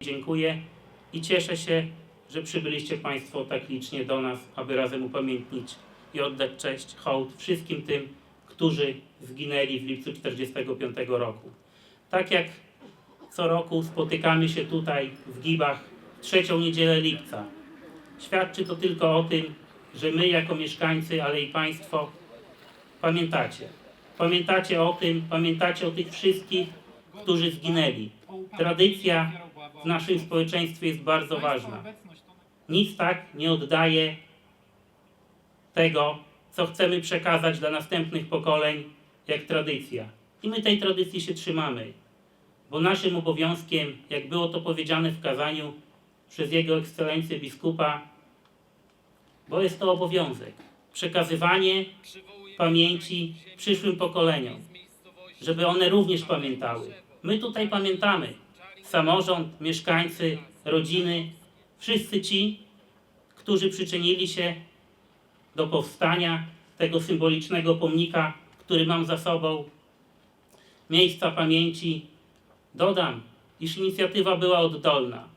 Dziękuję i cieszę się, że przybyliście Państwo tak licznie do nas, aby razem upamiętnić i oddać cześć, hołd wszystkim tym, którzy zginęli w lipcu 1945 roku. Tak jak co roku spotykamy się tutaj w Gibach trzecią niedzielę lipca. Świadczy to tylko o tym, że my jako mieszkańcy, ale i Państwo pamiętacie. Pamiętacie o tym, pamiętacie o tych wszystkich, którzy zginęli. Tradycja w naszym społeczeństwie jest bardzo ważna. Nic tak nie oddaje tego, co chcemy przekazać dla następnych pokoleń, jak tradycja. I my tej tradycji się trzymamy, bo naszym obowiązkiem, jak było to powiedziane w kazaniu przez Jego Ekscelencję biskupa, bo jest to obowiązek, przekazywanie pamięci przyszłym pokoleniom, żeby one również pamiętały. My tutaj pamiętamy, samorząd, mieszkańcy, rodziny, wszyscy ci, którzy przyczynili się do powstania tego symbolicznego pomnika, który mam za sobą, miejsca pamięci. Dodam, iż inicjatywa była oddolna.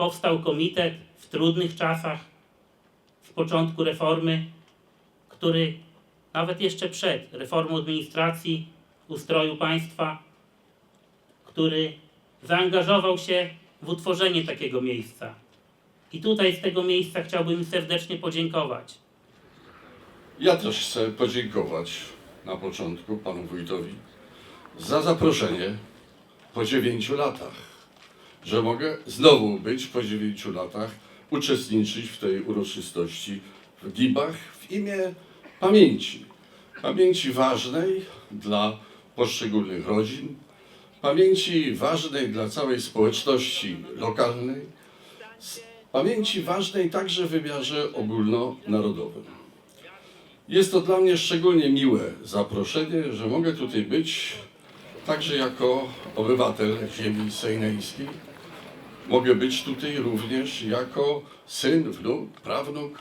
Powstał komitet w trudnych czasach, w początku reformy, który nawet jeszcze przed reformą administracji, ustroju państwa, który zaangażował się w utworzenie takiego miejsca. I tutaj z tego miejsca chciałbym serdecznie podziękować Ja też chcę podziękować na początku panu wójtowi za zaproszenie po dziewięciu latach, że mogę znowu być po dziewięciu latach, uczestniczyć w tej uroczystości w Gibach w imię pamięci. Pamięci ważnej dla poszczególnych rodzin, pamięci ważnej dla całej społeczności lokalnej, pamięci ważnej także w wymiarze ogólnonarodowym. Jest to dla mnie szczególnie miłe zaproszenie, że mogę tutaj być także jako obywatel ziemi sejneńskiej. Mogę być tutaj również jako syn, wnuk, prawnuk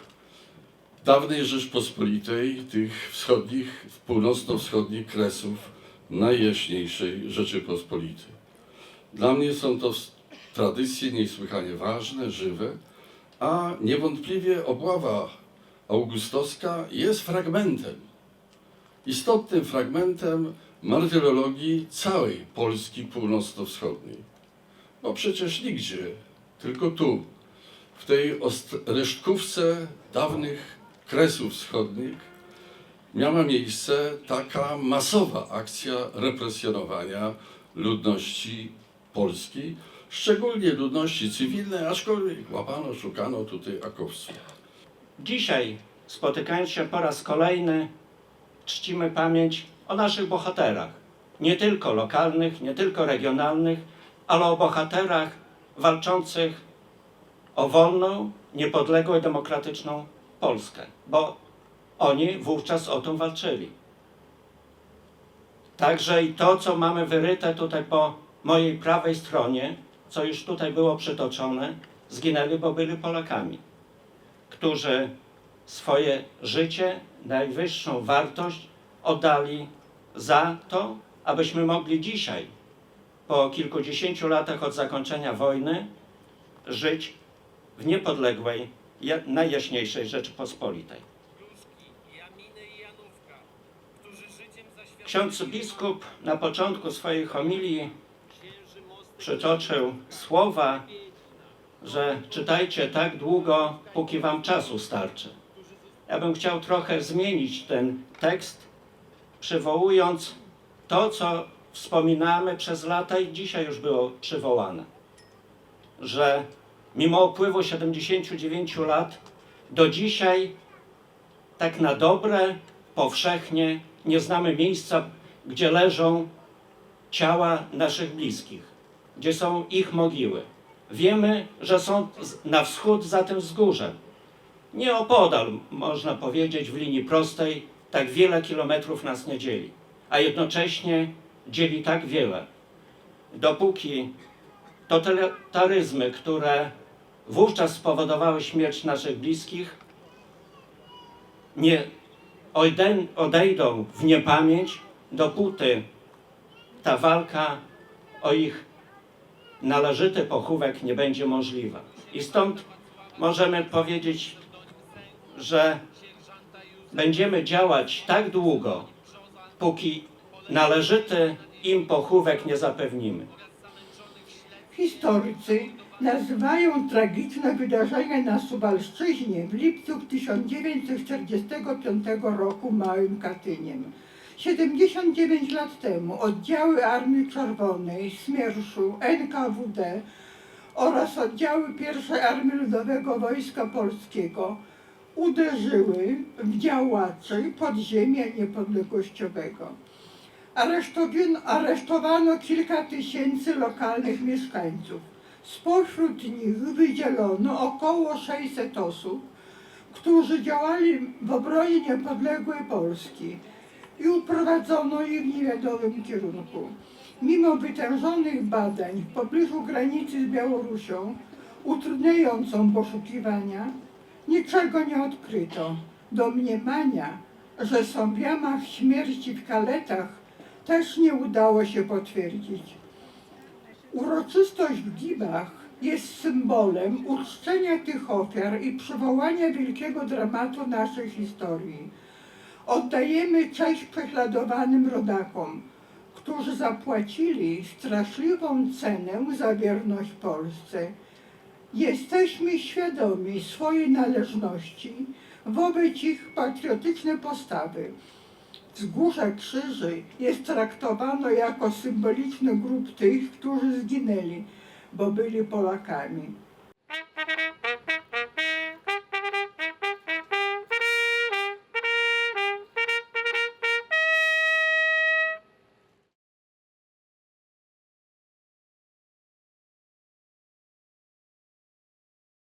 dawnej Rzeczpospolitej, tych wschodnich, północno-wschodnich kresów najjaśniejszej Rzeczypospolitej. Dla mnie są to tradycje niesłychanie ważne, żywe, a niewątpliwie obława augustowska jest fragmentem, istotnym fragmentem martyrologii całej Polski północno-wschodniej. Bo przecież nigdzie, tylko tu, w tej resztkówce dawnych kresów wschodnich, miała miejsce taka masowa akcja represjonowania ludności polskiej, szczególnie ludności cywilnej, aczkolwiek łapano, szukano tutaj akowców. Dzisiaj, spotykając się po raz kolejny, czcimy pamięć o naszych bohaterach. Nie tylko lokalnych, nie tylko regionalnych, ale o bohaterach walczących o wolną, niepodległą i demokratyczną Polskę. Bo oni wówczas o tą walczyli. Także i to, co mamy wyryte tutaj po mojej prawej stronie, co już tutaj było przytoczone, zginęli, bo byli Polakami którzy swoje życie, najwyższą wartość oddali za to, abyśmy mogli dzisiaj, po kilkudziesięciu latach od zakończenia wojny, żyć w niepodległej, ja- najjaśniejszej Rzeczypospolitej. Ksiądz biskup na początku swojej homilii przytoczył słowa, że czytajcie tak długo, póki wam czasu starczy. Ja bym chciał trochę zmienić ten tekst, przywołując to, co wspominamy przez lata i dzisiaj już było przywołane. Że mimo upływu 79 lat, do dzisiaj tak na dobre, powszechnie nie znamy miejsca, gdzie leżą ciała naszych bliskich, gdzie są ich mogiły. Wiemy, że są na wschód za tym wzgórzem. Nieopodal, można powiedzieć, w linii prostej, tak wiele kilometrów nas nie dzieli, a jednocześnie dzieli tak wiele. Dopóki totalitaryzmy, które wówczas spowodowały śmierć naszych bliskich, nie odej- odejdą w niepamięć, dopóty ta walka o ich należyty pochówek nie będzie możliwa. I stąd możemy powiedzieć, że będziemy działać tak długo, póki należyty im pochówek nie zapewnimy. Historycy nazywają tragiczne wydarzenia na Suwalszczyźnie w lipcu 1945 roku Małym Katyniem. 79 lat temu oddziały Armii Czerwonej, Smierszu, NKWD oraz oddziały I Armii Ludowego Wojska Polskiego uderzyły w działaczy podziemia niepodległościowego. Aresztowano, kilka tysięcy lokalnych mieszkańców. Spośród nich wydzielono około 600 osób, którzy działali w obronie niepodległej Polski i uprowadzono ich w niewiadomym kierunku. Mimo wytężonych badań w pobliżu granicy z Białorusią, utrudniającą poszukiwania, niczego nie odkryto. Domniemania, że są w jamach śmierci w kaletach, też nie udało się potwierdzić. Uroczystość w Gibach jest symbolem uczczenia tych ofiar i przywołania wielkiego dramatu naszej historii. Oddajemy cześć prześladowanym rodakom, którzy zapłacili straszliwą cenę za wierność Polsce. Jesteśmy świadomi swojej należności wobec ich patriotycznej postawy. Wzgórze Krzyży jest traktowano jako symboliczny grób tych, którzy zginęli, bo byli Polakami.